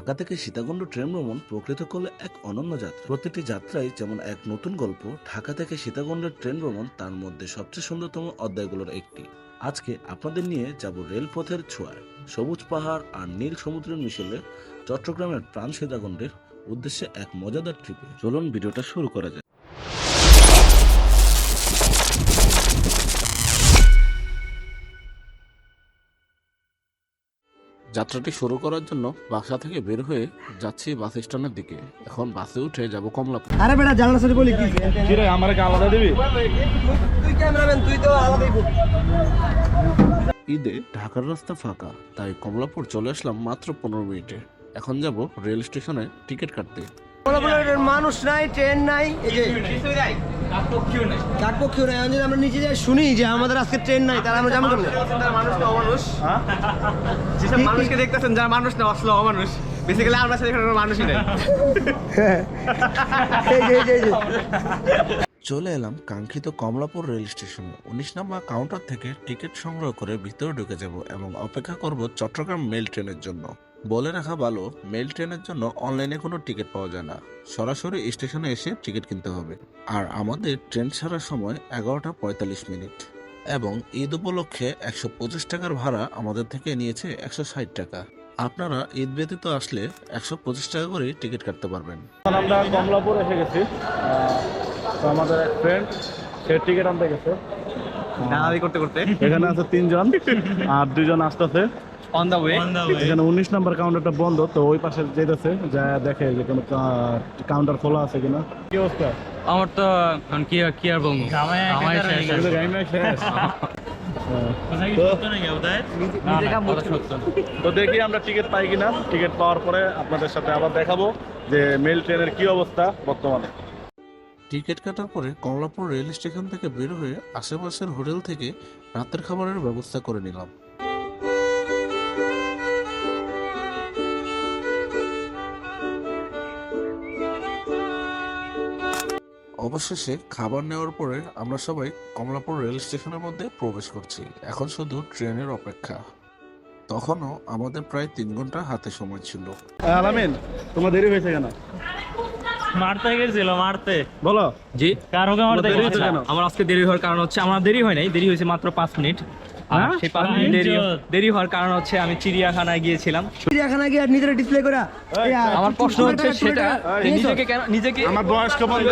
ঢাকা থেকে সীতাকুণ্ড ট্রেন ভ্রমণ প্রকৃত করলে এক অনন্য যাত্রা। প্রতিটি যাত্রাই যেমন এক নতুন গল্প, ঢাকা থেকে সীতাকুণ্ডের ট্রেন ভ্রমণ তার মধ্যে সবচেয়ে সুন্দরতম অধ্যায়গুলোর একটি। আজকে আপনাদের নিয়ে যাব রেলপথের ছোঁয়ায়। সবুজ পাহাড় আর নীল সমুদ্রের মিশেলে চট্টগ্রামের প্রাণ সীতাকুণ্ডের উদ্দেশ্যে এক মজাদার ট্রিপে চলুন ভিডিওটা শুরু করা যায় যাত্রাটি শুরু করার জন্য বাসা থেকে বের হয়ে যাচ্ছি বাস স্ট্যান্ডের দিকে। এখন বাসে উঠে যাব কমলাপুর। আরে বেটা জানালা সাথে বলি কি? কিরে আমার কি আলাদা দিবি? তুই ক্যামেরাম্যান তুই তো আলাদাই বল। ঈদে ঢাকার রাস্তা ফাঁকা তাই কমলাপুর চলে আসলাম মাত্র পনেরো মিনিটে। এখন যাব রেল স্টেশনে টিকিট কাটতে। মানুষ নাই ট্রেন নাই এই যে কাকপক্ষীয় নাই যদি আমরা নিচে যাই শুনি যে আমাদের আজকে ট্রেন নাই তারা আমরা যাব কেমনে? মানুষ। যেসব মানুষকে দেখতেছেন যারা মানুষ না অমানুষ। বেসিক্যালি আমরা সাথে এখানে কোনো মানুষই নাই। এই যে এই যে এই যে। চলে এলাম কাঙ্ক্ষিত কমলাপুর রেল স্টেশনে। উনিশ নম্বর কাউন্টার থেকে টিকিট সংগ্রহ করে ভিতরে ঢুকে যাব এবং অপেক্ষা করব চট্টগ্রাম মেল ট্রেনের জন্য। বলে রাখা ভালো মেল ট্রেনের জন্য অনলাইনে কোনো টিকিট পাওয়া যায় না। সরাসরি স্টেশনে এসে টিকিট কিনতে হবে। আর আমাদের ট্রেন ছাড়ার সময় এগারোটা পঁয়তাল্লিশ মিনিট। এবং ঈদ উপলক্ষে একশো পঁচিশ টাকার ভাড়া আমাদের থেকে নিয়েছে একশো ষাট টাকা। আপনারা ঈদ ব্যতীত আসলে একশো পঁচিশ টাকা করে টিকিট কাটতে পারবেন। আমরা কমলাপুর এসে গেছি। তো আমাদের এক ফ্রেন্ড সে টিকিট আনতে গেছে। দাঁড়াদি করতে করতে। এখানে আছে তিনজন আর দুজন আসতেছে। অন দা ওয়ে এখানে উনিশ নাম্বার কাউন্টারটা বন্ধ তো ওই পাশে যেতেছে যা দেখে যে কোনো কাউন্টার খোলা আছে কিনা। কি অবস্থা? আমার তো এখন কি আর- কি আর বলব? আমার। তো দেখি আমরা টিকিট পাই কিনা। টিকিট পাওয়ার পরে আপনাদের সাথে আবার দেখাবো যে মেল ট্রেনের কি অবস্থা বর্তমানে। টিকিট কাটার পরে কমলাপুর রেল স্টেশন থেকে বের হয়ে আশেপাশের হোটেল থেকে রাতের খাবারের ব্যবস্থা করে নিলাম। অবশেষে খাবার নেওয়ার পরে আমরা সবাই কমলাপুর রেল স্টেশনের মধ্যে প্রবেশ করছি। এখন শুধু ট্রেনের অপেক্ষা। তখনও আমাদের প্রায় তিন ঘণ্টা হাতে সময় ছিল। আলামিন, তোমার দেরি হয়েছে কেন? মারতে গেছিল মারতে। বলো। জি। কারও কে মারতে গেছিল? আমার আজকে দেরি হওয়ার কারণ হচ্ছে আমার দেরি হয় নাই দেরি হয়েছে মাত্র পাঁচ মিনিট। হ্যাঁ? সেই পাঁচ মিনিট দেরি দেরি হওয়ার কারণ হচ্ছে আমি চিড়িয়াখানায় গিয়েছিলাম। চিড়িয়াখানা গিয়ে আর নিজের ডিসপ্লে করা? আমার প্রশ্ন হচ্ছে সেটা? নিজেকে কেন নিজেকে আমার বয়স্ক বন্ধু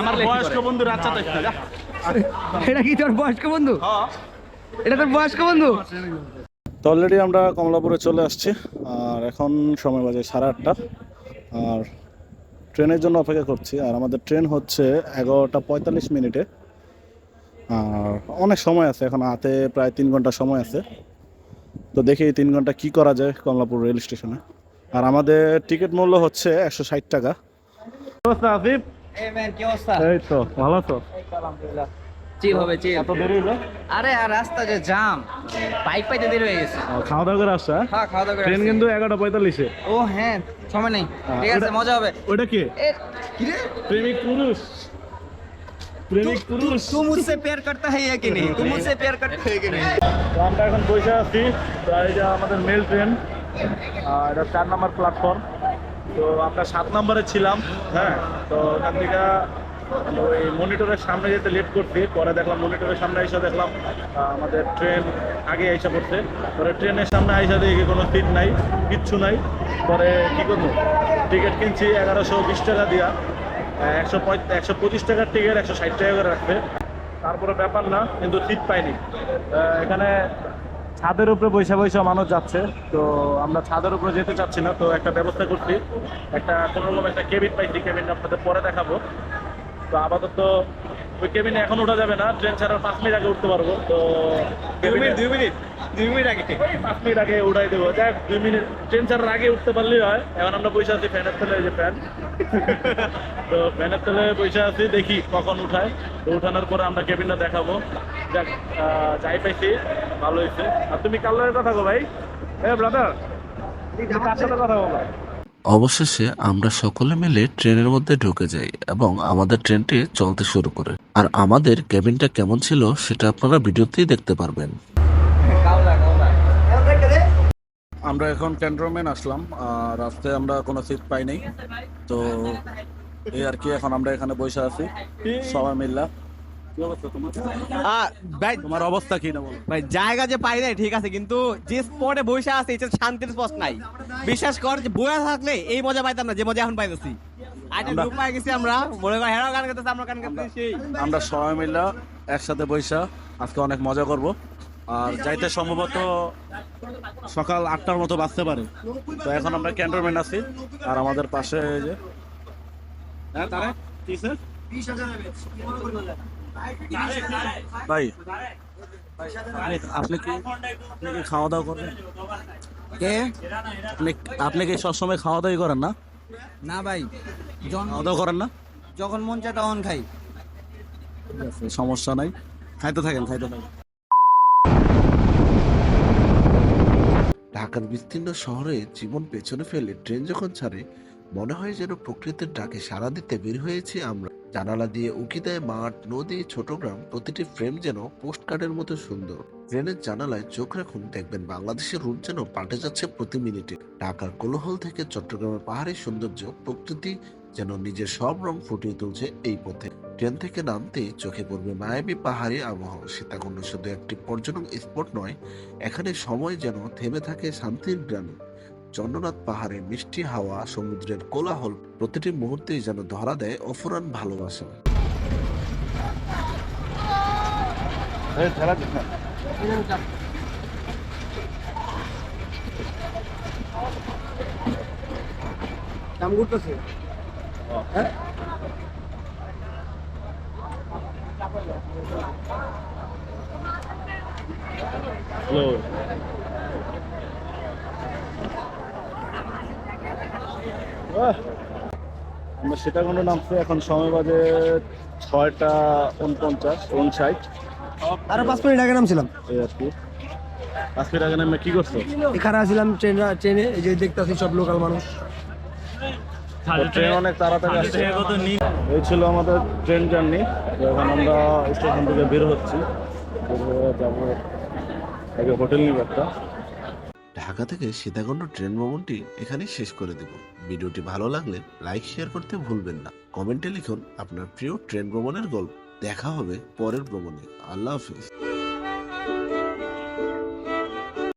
আমার কি বয়স্ক? বন্ধু দেখতে এটা কি তোর বয়স্ক বন্ধু? এটা তোর বয়স্ক বন্ধু? তো অলরেডি আমরা কমলাপুরে চলে আসছি আর এখন সময় বাজে সাড়ে আটটা আর ট্রেনের জন্য অপেক্ষা করছি আর আমাদের ট্রেন হচ্ছে এগারোটা পঁয়তাল্লিশ মিনিটে। আর অনেক সময় আছে এখন হাতে প্রায় তিন ঘণ্টা সময় আছে। তো দেখি এই তিন ঘণ্টা কি করা যায় কমলাপুর রেল স্টেশনে। আর আমাদের টিকিট মূল্য হচ্ছে একশো ষাট টাকা। আসিফ? এই তো ভালো তো? আরে আর রাস্তা যে বাইক খাওয়া দাওয়া হ্যাঁ? খাওয়া দাওয়া ট্রেন কিন্তু পঁয়তাল্লিশে। ও হ্যাঁ সময় নেই। হ্যাঁ, মজা হবে। ওটা পুরুষ। পুরুষ। এখন তো আমাদের মেল এটা চার প্ল্যাটফর্ম তো আমরা সাত নম্বরে ছিলাম হ্যাঁ? তো ওই মনিটরের সামনে যেতে লেট করছি। পরে দেখলাম মনিটরের সামনে এসে দেখলাম আমাদের ট্রেন আগে এসে পড়ছে। পরে ট্রেনের সামনে আইসা দেখি কোনো সিট নাই, কিচ্ছু নাই। পরে কী করব? টিকিট কিনছি এগারোশো বিশ টাকা দিয়া। একশো একশো পঁচিশ টাকার টিকিট একশো ষাট টাকা করে রাখছে। তারপরে ব্যাপার না, কিন্তু সিট পাইনি। এখানে ছাদের উপরে বৈশা বৈশা মানুষ যাচ্ছে। তো আমরা ছাদের উপরে যেতে চাচ্ছি না, তো একটা ব্যবস্থা করছি। একটা কোনো রকম একটা কেবিন পাইছি কেবিন আপনাদের পরে দেখাবো। তো আপাতত ওই কেবিনে এখন ওঠা যাবে না ট্রেন ছাড়ার পাঁচ মিনিট আগে উঠতে পারব তো দুই মিনিট দুই মিনিট দুই মিনিট আগে। পাঁচ মিনিট আগে উঠাই দেবো। দেখ দুই মিনিট ট্রেন ছাড়ার আগে উঠতে পারলেই হয়। এখন আমরা বসে আছি ফ্যানের তলে যে ফ্যান। তো ফ্যানের তলে বসে আছি দেখি কখন উঠায়। তো উঠানোর পরে আমরা কেবিনটা দেখাবো। যাক যাই পাইছি ভালো হয়েছে আর তুমি কালারের কথা গো ভাই? এ ব্রাদার কার সাথে কথা বলো অবশেষে আমরা সকলে মিলে ট্রেনের মধ্যে ঢুকে যাই এবং আমাদের ট্রেনটি চলতে শুরু করে। আর আমাদের কেবিনটা কেমন ছিল সেটা আপনারা ভিডিওতেই দেখতে পারবেন। আমরা এখন ক্যান্টনমেন্ট আসলাম রাস্তায় আমরা কোনো সিট পাই নাই। তো এই আর কি, এখন আমরা এখানে বসে আছি, সবাই মিল্লা ভাই তোমার অবস্থা কি না ভাই জায়গা যে পাই নাই ঠিক আছে কিন্তু যে স্পটে বসে আছে এটা শান্তির স্পট নাই। বিশ্বাস কর যে বসে থাকলে এই মজা পাইতাম না যে মজা এখন পাইতেছি। আমরা- সবাই মিল্লা একসাথে বৈশা আজকে অনেক মজা করব। আর যাইতে সম্ভবত সকাল আটটার মতো বাঁচতে পারে। তো এখন আমরা ক্যান্টনমেন্ট আছি আর আমাদের পাশে এই যে হ্যাঁ তারে? কি স্যার? ভাই আপনি কি আপনি কি খাওয়া দাওয়া করেন? কে? আপনি আপনি কি সবসময় খাওয়া দাওয়াই করেন না? না ভাই খাওয়া দাওয়া করেন না? যখন মন চায় তখন খাই। সমস্যা নাই। খাইতে থাকেন খাইতে থাকেন। ঢাকার বিস্তীর্ণ শহরে জীবন পেছনে ফেলে ট্রেন যখন ছাড়ে মনে হয় যেন প্রকৃতির ডাকে সাড়া দিতে বের হয়েছি আমরা। জানালা দিয়ে উকি দেয় মাঠ, নদী, ছোট গ্রাম, প্রতিটি ফ্রেম যেন পোস্টকার্ডের মতো সুন্দর। ট্রেনের জানালায় চোখ রাখুন, দেখবেন বাংলাদেশের রুট যেন পাল্টে যাচ্ছে প্রতি মিনিটে। ঢাকার কোলাহল থেকে চট্টগ্রামের পাহাড়ি সৌন্দর্য, প্রকৃতি যেন নিজের সব রং ফুটিয়ে তুলছে এই পথে। ট্রেন থেকে নামতেই চোখে পড়বে মায়াবী পাহাড়ি আবহাওয়া। সীতাকুণ্ড শুধু একটি পর্যটন স্পট নয়, এখানে সময় যেন থেমে থাকে শান্তির গ্রামে। চন্দ্রনাথ পাহাড়ে মিষ্টি হাওয়া সমুদ্রের কোলাহল প্রতিটি মুহূর্তেই যেন ধরা দেয় অফুরান ভালোবাসা। কাম করতেছে? আমরা সীতাকুণ্ড নামছি এখন সময় বাজে ছয়টা উনপঞ্চাশ উনষাট। আরও পাঁচ মিনিট আগে নামছিলাম। এই আর কি। পাঁচ মিনিট আগে নামে কি করছ? এখানে আসছিলাম ট্রেন ট্রেনে এই যে দেখতেছি সব লোকাল মানুষ। ট্রেন অনেক তাড়াতাড়ি আসছে। এই ছিল আমাদের ট্রেন জার্নি। এখন আমরা স্টেশন থেকে বের হচ্ছি। বের হয়ে যাব। আগে হোটেল নিব একটা। ঢাকা থেকে সীতাকুণ্ড ট্রেন ভ্রমণটি এখানেই শেষ করে দেব। ভিডিওটি ভালো লাগলে লাইক, শেয়ার করতে ভুলবেন না। কমেন্টে লিখুন আপনার প্রিয় ট্রেন ভ্রমণের গল্প। দেখা হবে পরের ভ্রমণে। আল্লাহ হাফিজ।